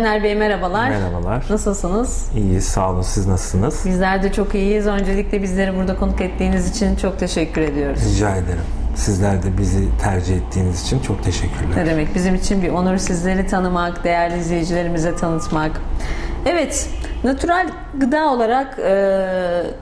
Caner Bey merhabalar. Merhabalar. Nasılsınız? İyiyiz, sağ olun. Siz nasılsınız? Bizler de çok iyiyiz. Öncelikle bizleri burada konuk ettiğiniz için çok teşekkür ediyoruz. Rica ederim. Sizler de bizi tercih ettiğiniz için çok teşekkürler. Ne demek? Bizim için bir onur sizleri tanımak, değerli izleyicilerimize tanıtmak. Evet, natural gıda olarak e,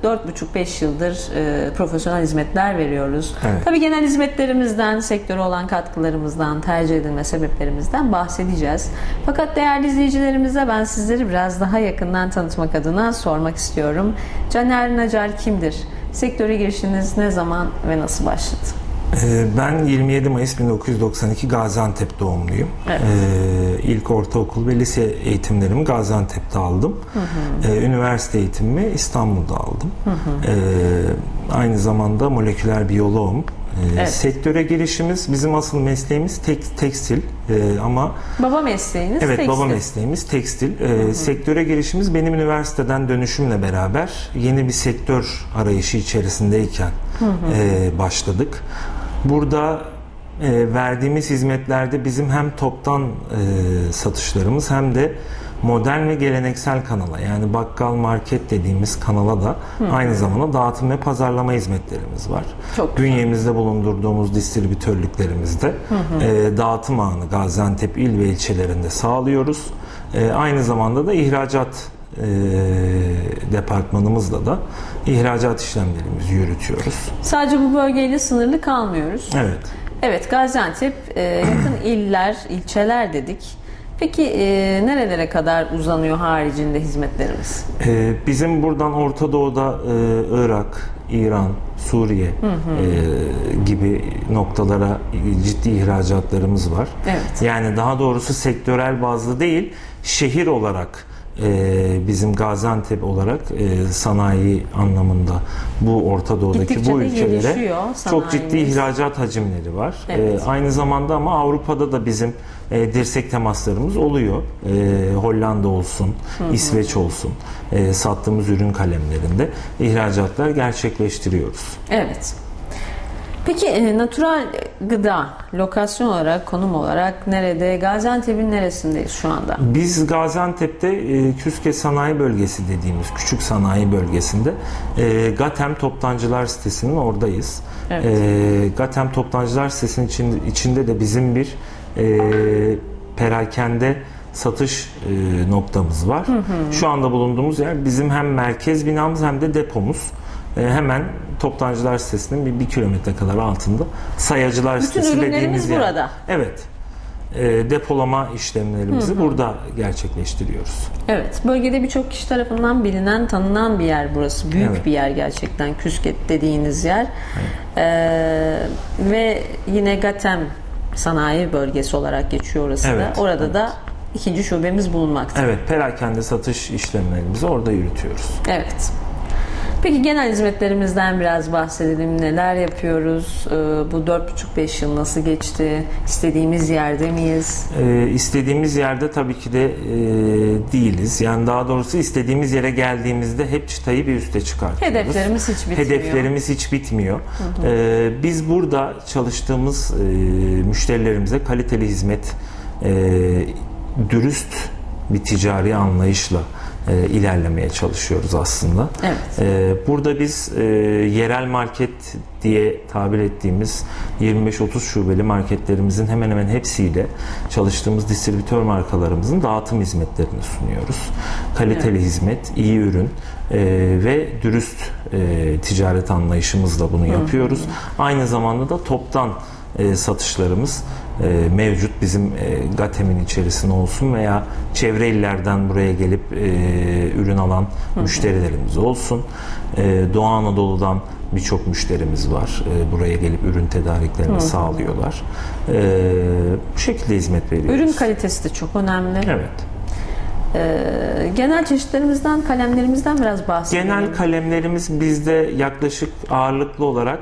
4,5-5 yıldır e, profesyonel hizmetler veriyoruz. Evet. Tabii genel hizmetlerimizden, sektöre olan katkılarımızdan, tercih edilme sebeplerimizden bahsedeceğiz. Fakat değerli izleyicilerimize ben sizleri biraz daha yakından tanıtmak adına sormak istiyorum. Caner Nacar kimdir? Sektöre girişiniz ne zaman ve nasıl başladı? Ee, Ben 27 Mayıs 1992 Gaziantep doğumluyum. Evet. Ee, İlk ortaokul ve lise eğitimlerimi Gaziantep'te aldım. Ee, Üniversite eğitimimi İstanbul'da aldım. Ee, Aynı zamanda moleküler biyoloğum. Evet. Sektöre girişimiz, bizim asıl mesleğimiz tek, tekstil Ee, ama Baba mesleğiniz Evet tekstil. baba mesleğimiz tekstil. Ee, sektöre girişimiz benim üniversiteden dönüşümle beraber yeni bir sektör arayışı içerisindeyken e, başladık. Burada e, verdiğimiz hizmetlerde bizim hem toptan e, satışlarımız hem de modern ve geleneksel kanala yani bakkal market dediğimiz kanala da aynı zamanda dağıtım ve pazarlama hizmetlerimiz var. Çok. Bünyemizde bulundurduğumuz distribütörlüklerimizde e, dağıtım ağını Gaziantep il ve ilçelerinde sağlıyoruz. E, aynı zamanda da ihracat e, departmanımızla da ihracat işlemlerimizi yürütüyoruz. Sadece bu bölgeyle sınırlı kalmıyoruz. Evet. Evet Gaziantep e, yakın iller, ilçeler dedik. Peki e, nerelere kadar uzanıyor haricinde hizmetlerimiz? E, bizim buradan Orta Doğu'da e, Irak, İran, Suriye e, gibi noktalara ciddi ihracatlarımız var. Evet. Yani daha doğrusu sektörel bazlı değil, şehir olarak e, bizim Gaziantep olarak e, sanayi anlamında bu Orta Doğu'daki Gittikçe bu de ülkelere gelişiyor çok ciddi ihracat hacimleri var. Evet. E, aynı zamanda ama Avrupa'da da bizim e, dirsek temaslarımız oluyor. E, Hollanda olsun, İsveç olsun e, sattığımız ürün kalemlerinde ihracatlar gerçekleştiriyoruz. Evet. Peki e, natural gıda lokasyon olarak, konum olarak nerede? Gaziantep'in neresindeyiz şu anda? Biz Gaziantep'te e, Küske Sanayi Bölgesi dediğimiz küçük sanayi bölgesinde e, Gatem Toptancılar sitesinin oradayız. Evet. E, Gatem Toptancılar sitesinin için- içinde de bizim bir e, perakende satış e, noktamız var. Şu anda bulunduğumuz yer bizim hem merkez binamız hem de depomuz. E, hemen Toptancılar sitesinin bir, bir kilometre kadar altında sayacılar Bütün sitesi dediğimiz yer. burada. Evet. E, depolama işlemlerimizi burada gerçekleştiriyoruz. Evet, bölgede birçok kişi tarafından bilinen, tanınan bir yer burası. Büyük Evet. bir yer gerçekten, Küsket dediğiniz yer. Ee, ve yine Gatem sanayi bölgesi olarak geçiyor orası Evet, da. Orada da ikinci şubemiz bulunmakta. Evet, perakende satış işlemlerimizi orada yürütüyoruz. Evet. Peki genel hizmetlerimizden biraz bahsedelim. Neler yapıyoruz? Ee, bu 4,5-5 yıl nasıl geçti? İstediğimiz yerde miyiz? Ee, istediğimiz yerde tabii ki de e, değiliz. Yani daha doğrusu istediğimiz yere geldiğimizde hep çıtayı bir üste çıkartıyoruz. Hedeflerimiz hiç bitmiyor. Hedeflerimiz hiç bitmiyor. Ee, biz burada çalıştığımız e, müşterilerimize kaliteli hizmet, e, dürüst bir ticari anlayışla e, ilerlemeye çalışıyoruz aslında. Evet. Ee, Burada biz e, yerel market diye tabir ettiğimiz 25-30 şubeli marketlerimizin hemen hemen hepsiyle çalıştığımız distribütör markalarımızın dağıtım hizmetlerini sunuyoruz. Kaliteli hizmet, iyi ürün e, ve dürüst e, ticaret anlayışımızla bunu yapıyoruz. Aynı zamanda da toptan e, satışlarımız e, mevcut bizim e, GATEM'in içerisinde olsun veya çevre illerden buraya gelip e, ürün alan müşterilerimiz olsun. E, Doğu Anadolu'dan birçok müşterimiz var. E, buraya gelip ürün tedariklerini sağlıyorlar. E, bu şekilde hizmet veriyoruz. Ürün kalitesi de çok önemli. Evet. Ee, genel çeşitlerimizden, kalemlerimizden biraz bahsedelim. Genel kalemlerimiz bizde yaklaşık ağırlıklı olarak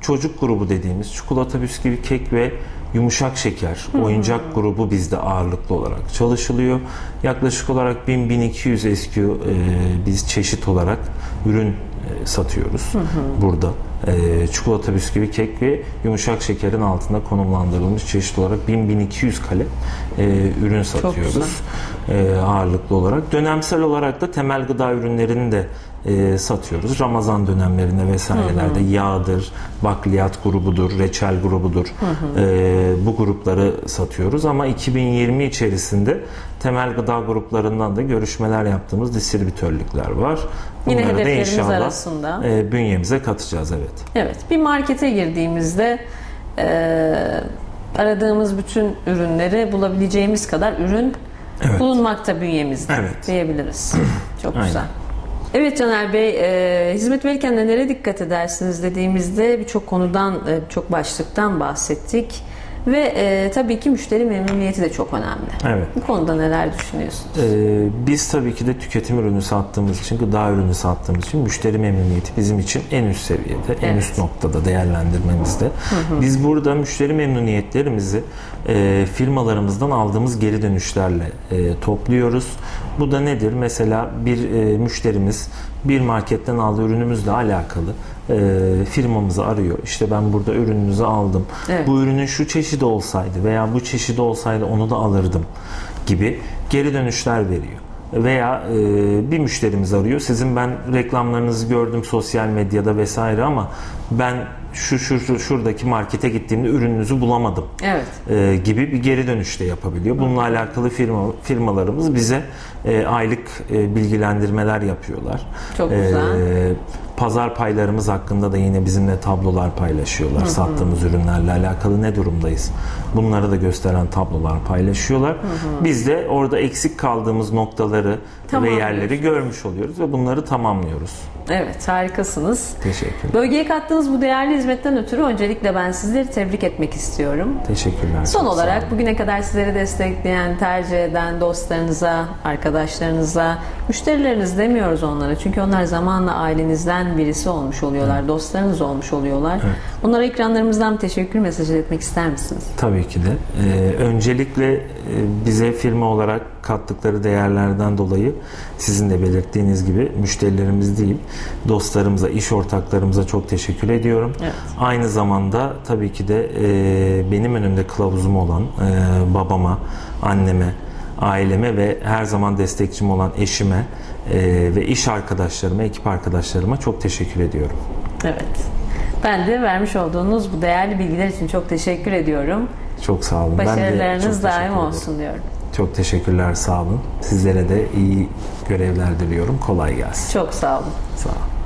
çocuk grubu dediğimiz çikolata, bisküvi, kek ve yumuşak şeker, oyuncak grubu bizde ağırlıklı olarak çalışılıyor. Yaklaşık olarak 1000-1200 SKU e, biz çeşit olarak ürün e, satıyoruz burada. E, çikolata bisküvi, kek ve yumuşak şekerin altında konumlandırılmış çeşit olarak 1000-1200 kalem e, ürün satıyoruz e, ağırlıklı olarak. Dönemsel olarak da temel gıda ürünlerini de e, satıyoruz. Ramazan dönemlerinde vesairelerde yağdır, bakliyat grubudur, reçel grubudur. E, bu grupları satıyoruz ama 2020 içerisinde temel gıda gruplarından da görüşmeler yaptığımız distribütörlükler var. Yine Bunları da hedeflerimiz inşallah arasında. e, bünyemize katacağız evet. Evet, bir markete girdiğimizde e, aradığımız bütün ürünleri bulabileceğimiz kadar ürün Evet. bulunmakta bünyemizde Evet. diyebiliriz. Çok Aynen. Evet Caner Bey, e, hizmet verirken nelere dikkat edersiniz dediğimizde birçok konudan, e, birçok başlıktan bahsettik. Ve e, tabii ki müşteri memnuniyeti de çok önemli. Evet. Bu konuda neler düşünüyorsunuz? Ee, biz tabii ki de tüketim ürünü sattığımız için, gıda ürünü sattığımız için müşteri memnuniyeti bizim için en üst seviyede, en Evet. üst noktada değerlendirmemizde. Biz burada müşteri memnuniyetlerimizi e, firmalarımızdan aldığımız geri dönüşlerle e, topluyoruz. Bu da nedir? Mesela bir e, müşterimiz bir marketten aldığı ürünümüzle alakalı e, firmamızı arıyor. İşte ben burada ürününüzü aldım. Evet. Bu ürünün şu çeşidi olsaydı veya bu çeşidi olsaydı onu da alırdım gibi geri dönüşler veriyor. Veya e, bir müşterimiz arıyor. Sizin ben reklamlarınızı gördüm sosyal medyada vesaire ama ben şu şu, şu şuradaki markete gittiğimde ürününüzü bulamadım Evet. e, gibi bir geri dönüş de yapabiliyor. Bununla alakalı firma firmalarımız bize e, aylık e, bilgilendirmeler yapıyorlar. Çok güzel. E, pazar paylarımız hakkında da yine bizimle tablolar paylaşıyorlar. Sattığımız ürünlerle alakalı ne durumdayız? Bunları da gösteren tablolar paylaşıyorlar. Biz de orada eksik kaldığımız noktaları ve yerleri görmüş oluyoruz ve bunları tamamlıyoruz. Evet, harikasınız. Teşekkür. Bölgeye kattığınız bu değerli hizmetten ötürü öncelikle ben sizleri tebrik etmek istiyorum. Teşekkürler. Son olarak bugüne kadar sizleri destekleyen, tercih eden dostlarınıza, arkadaşlarınıza, müşterileriniz demiyoruz onlara. Çünkü onlar zamanla ailenizden birisi olmuş oluyorlar, dostlarınız olmuş oluyorlar. Onlara ekranlarımızdan teşekkür mesajı etmek ister misiniz? Tabii ki de. Ee, öncelikle e, bize firma olarak kattıkları değerlerden dolayı sizin de belirttiğiniz gibi müşterilerimiz değil, dostlarımıza, iş ortaklarımıza çok teşekkür ediyorum. Evet. Aynı zamanda tabii ki de e, benim önümde kılavuzum olan e, babama, anneme, aileme ve her zaman destekçim olan eşime e, ve iş arkadaşlarıma, ekip arkadaşlarıma çok teşekkür ediyorum. Evet. Ben de vermiş olduğunuz bu değerli bilgiler için çok teşekkür ediyorum. Çok sağ olun. Ben de çok Başarılarınız daim olsun diyorum. Çok teşekkürler, sağ olun. Sizlere de iyi görevler diliyorum. Kolay gelsin. Çok sağ olun. Sağ olun.